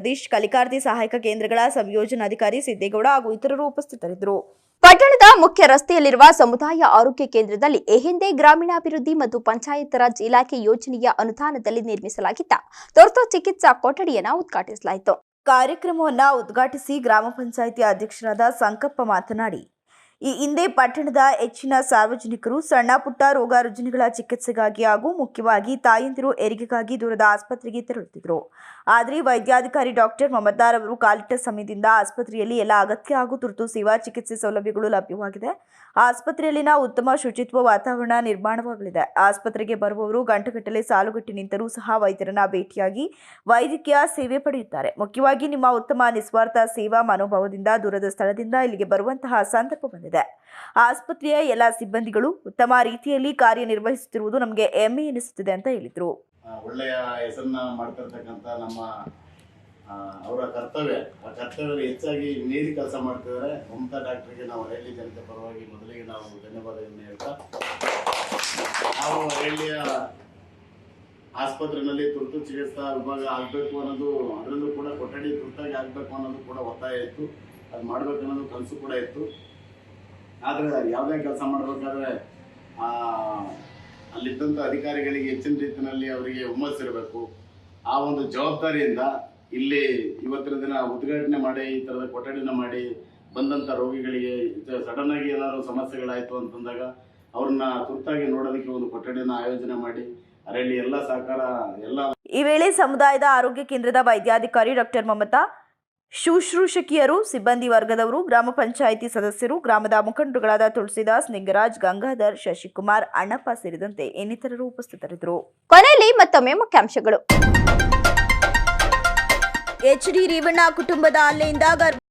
ಸತೀಶ್ ಕಲಿಕಾರ್ತಿ ಸಹಾಯಕ ಕೇಂದ್ರಗಳ ಸಂಯೋಜನಾಧಿಕಾರಿ ಸಿದ್ದೇಗೌಡ ಹಾಗೂ ಇತರರು ಉಪಸ್ಥಿತರಿದ್ದರು. ಪಟ್ಟಣದ ಮುಖ್ಯ ರಸ್ತೆಯಲ್ಲಿರುವ ಸಮುದಾಯ ಆರೋಗ್ಯ ಕೇಂದ್ರದಲ್ಲಿ ಈ ಹಿಂದೆ ಗ್ರಾಮೀಣಾಭಿವೃದ್ಧಿ ಮತ್ತು ಪಂಚಾಯತ್ ರಾಜ್ ಇಲಾಖೆ ಯೋಜನೆಯ ಅನುದಾನದಲ್ಲಿ ನಿರ್ಮಿಸಲಾಗಿದ್ದ ತುರ್ತು ಚಿಕಿತ್ಸಾ ಕೊಠಡಿಯನ್ನು ಉದ್ಘಾಟಿಸಲಾಯಿತು. ಕಾರ್ಯಕ್ರಮವನ್ನು ಉದ್ಘಾಟಿಸಿ ಗ್ರಾಮ ಪಂಚಾಯಿತಿ ಅಧ್ಯಕ್ಷರಾದ ಸಂಕಪ್ಪ ಮಾತನಾಡಿ ಈ ಹಿಂದೆ ಪಟ್ಟಣದ ಹೆಚ್ಚಿನ ಸಾರ್ವಜನಿಕರು ಸಣ್ಣ ಪುಟ್ಟ ರೋಗ ರುಜಿನಗಳ ಚಿಕಿತ್ಸೆಗಾಗಿ ಹಾಗೂ ಮುಖ್ಯವಾಗಿ ತಾಯಂದಿರು ಹೆರಿಗೆಗಾಗಿ ದೂರದ ಆಸ್ಪತ್ರೆಗೆ ತೆರಳುತ್ತಿದ್ದರು. ಆದರೆ ವೈದ್ಯಾಧಿಕಾರಿ ಡಾಕ್ಟರ್ ಮಮತಾರವರು ಕಾಲಿಟ್ಟ ಸಮಯದಿಂದ ಆಸ್ಪತ್ರೆಯಲ್ಲಿ ಎಲ್ಲ ಅಗತ್ಯ ಹಾಗೂ ತುರ್ತು ಸೇವಾ ಚಿಕಿತ್ಸೆ ಸೌಲಭ್ಯಗಳು ಲಭ್ಯವಾಗಿದೆ. ಆಸ್ಪತ್ರೆಯಲ್ಲಿನ ಉತ್ತಮ ಶುಚಿತ್ವ ವಾತಾವರಣ ನಿರ್ಮಾಣವಾಗಲಿದೆ. ಆಸ್ಪತ್ರೆಗೆ ಬರುವವರು ಗಂಟೆಗಟ್ಟಲೆ ಸಾಲುಗಟ್ಟಿ ನಿಂತರೂ ಸಹ ವೈದ್ಯರನ್ನ ಭೇಟಿಯಾಗಿ ವೈದ್ಯಕೀಯ ಸೇವೆ ಪಡೆಯುತ್ತಾರೆ. ಮುಖ್ಯವಾಗಿ ನಿಮ್ಮ ಉತ್ತಮ ನಿಸ್ವಾರ್ಥ ಸೇವಾ ಮನೋಭಾವದಿಂದ ದೂರದ ಸ್ಥಳದಿಂದ ಇಲ್ಲಿಗೆ ಬರುವಂತಹ ಸಂದರ್ಭ ಬಂದಿದೆ. ಆಸ್ಪತ್ರೆಯ ಎಲ್ಲ ಸಿಬ್ಬಂದಿಗಳು ಉತ್ತಮ ರೀತಿಯಲ್ಲಿ ಕಾರ್ಯನಿರ್ವಹಿಸುತ್ತಿರುವುದು ನಮಗೆ ಹೆಮ್ಮೆ ಎನಿಸುತ್ತಿದೆ ಅಂತ ಹೇಳಿದರು. ಒಳ್ಳೆಯ ಹೆಸರನ್ನ ಮಾಡ್ತಿರ್ತಕ್ಕಂಥ ನಮ್ಮ ಅವರ ಕರ್ತವ್ಯ, ಆ ಕರ್ತವ್ಯ ಹೆಚ್ಚಾಗಿ ಮೀರಿ ಕೆಲಸ ಮಾಡ್ತಿದ್ದಾರೆ. ಮಮತಾ ಡಾಕ್ಟರ್ಗೆ ನಾವು ಹಳ್ಳಿ ಜನತೆ ಪರವಾಗಿ ಮೊದಲಿಗೆ ನಾವು ಧನ್ಯವಾದಗಳನ್ನು ಹೇಳ್ತಾ, ನಾವು ಹಳ್ಳಿಯ ಆಸ್ಪತ್ರೆಯಲ್ಲಿ ತುರ್ತು ಚಿಕಿತ್ಸಾ ವಿಭಾಗ ಆಗಬೇಕು ಅನ್ನೋದು, ಅದರಲ್ಲೂ ಕೂಡ ಕೊಠಡಿ ತುರ್ತಾಗಿ ಆಗಬೇಕು ಅನ್ನೋದು ಕೂಡ ಒತ್ತಾಯ ಇತ್ತು. ಅದು ಮಾಡಬೇಕು ಅನ್ನೋದು ಕನಸು ಕೂಡ ಇತ್ತು. ಆದರೆ ಯಾವುದೇ ಕೆಲಸ ಮಾಡಬೇಕಾದ್ರೆ ಅಲ್ಲಿದ್ದಂಥ ಅಧಿಕಾರಿಗಳಿಗೆ ಹೆಚ್ಚಿನ ರೀತಿಯಲ್ಲಿ ಅವರಿಗೆ ಹುಮ್ಮಸ್ಸಿರಬೇಕು ಆ ಒಂದು ಜವಾಬ್ದಾರಿಯಿಂದ ಇಲ್ಲಿ ಇವತ್ತಿನ ದಿನ ಉದ್ಘಾಟನೆ ಮಾಡಿ, ಈ ಥರದ ಕೊಠಡಿನ ಮಾಡಿ ಬಂದಂಥ ರೋಗಿಗಳಿಗೆ ಸಡನ್ ಆಗಿ ಏನಾದ್ರು ಸಮಸ್ಯೆಗಳಾಯಿತು ಅಂತಂದಾಗ ಅವ್ರನ್ನ ತುರ್ತಾಗಿ ನೋಡೋದಕ್ಕೆ ಒಂದು ಕೊಠಡಿನ ಆಯೋಜನೆ ಮಾಡಿ, ಅದರಲ್ಲಿ ಎಲ್ಲ ಸಹಕಾರ, ಎಲ್ಲ ಈ ವೇಳೆ ಸಮುದಾಯದ ಆರೋಗ್ಯ ಕೇಂದ್ರದ ವೈದ್ಯಾಧಿಕಾರಿ ಡಾಕ್ಟರ್ ಮಮತಾ ಶುಶ್ರೂಷಕಿಯರು ಸಿಬ್ಬಂದಿ ವರ್ಗದವರು ಗ್ರಾಮ ಪಂಚಾಯಿತಿ ಸದಸ್ಯರು ಗ್ರಾಮದ ಮುಖಂಡರುಗಳಾದ ತುಳಸಿದಾಸ್ ನಿಂಗರಾಜ್ ಗಂಗಾಧರ್ ಶಶಿಕುಮಾರ್ ಅಣ್ಣಪ್ಪ ಸೇರಿದಂತೆ ಇನ್ನಿತರರು ಉಪಸ್ಥಿತರಿದ್ದರು. ಕೊನೆಯಲ್ಲಿ ಮತ್ತೊಮ್ಮೆ ಮುಖ್ಯಾಂಶಗಳು. ಎಚ್ ಡಿ ರೇವಣ್ಣ ಕುಟುಂಬದ ಹಲ್ಲೆಯಿಂದ